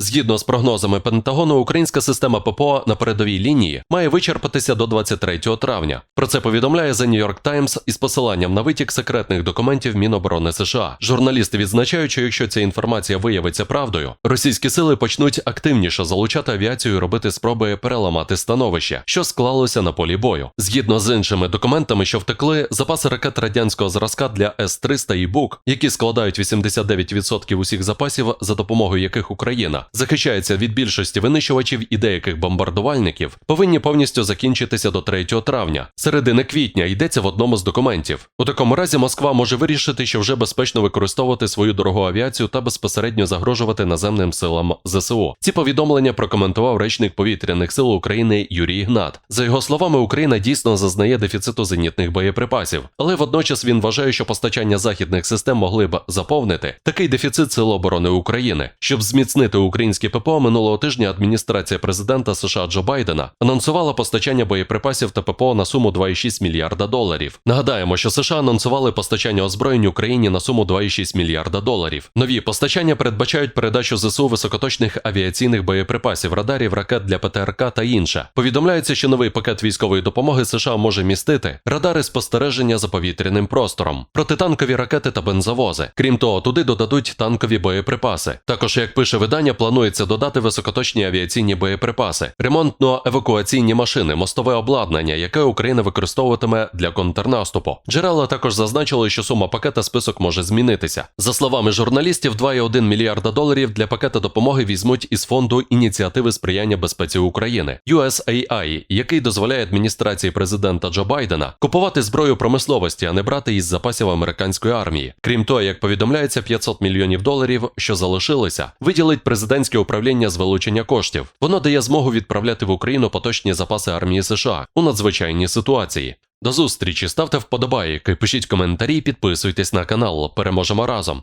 Згідно з прогнозами Пентагону, українська система ППО на передовій лінії має вичерпатися до 23 травня. Про це повідомляє The New York Times із посиланням на витік секретних документів Міноборони США. Журналісти відзначають, що якщо ця інформація виявиться правдою, російські сили почнуть активніше залучати авіацію і робити спроби переламати становище, що склалося на полі бою. Згідно з іншими документами, що втекли, запаси ракет радянського зразка для С-300 і БУК, які складають 89% усіх запасів, за допомогою яких Україна захищається від більшості винищувачів і деяких бомбардувальників, повинні повністю закінчитися до 3 травня. Середини квітня йдеться в одному з документів. У такому разі Москва може вирішити, що вже безпечно використовувати свою дорогу авіацію та безпосередньо загрожувати наземним силам ЗСУ. Ці повідомлення прокоментував речник повітряних сил України Юрій Ігнат. За його словами, Україна дійсно зазнає дефіциту зенітних боєприпасів, але водночас він вважає, що постачання західних систем могли б заповнити такий дефіцит Сил оборони України, щоб зміцнити українське ППО минулого тижня. Адміністрація президента США Джо Байдена анонсувала постачання боєприпасів та ППО на суму 2,6 мільярда доларів. Нагадаємо, що США анонсували постачання озброєнь Україні на суму 2,6 мільярда доларів. Нові постачання передбачають передачу ЗСУ високоточних авіаційних боєприпасів, радарів, ракет для ПТРК та інше. Повідомляється, що новий пакет військової допомоги США може містити радари спостереження за повітряним простором, протитанкові ракети та бензовози. Крім того, туди додадуть танкові боєприпаси. Також, як пише видання, планується додати високоточні авіаційні боєприпаси, ремонтно-евакуаційні машини, мостове обладнання, яке Україна використовуватиме для контрнаступу. Джерела також зазначили, що сума пакета список може змінитися. За словами журналістів, 2,1 мільярда доларів для пакета допомоги візьмуть із фонду ініціативи сприяння безпеці України USAI, який дозволяє адміністрації президента Джо Байдена купувати зброю промисловості, а не брати із запасів американської армії. Крім того, як повідомляється, 500 мільйонів доларів, що залишилися, виділить президентське управління з коштів. Воно дає змогу відправляти в Україну поточні запаси армії США у надзвичайній ситуації. До зустрічі, ставте вподобайки, пишіть коментарі, підписуйтесь на канал. Переможемо разом.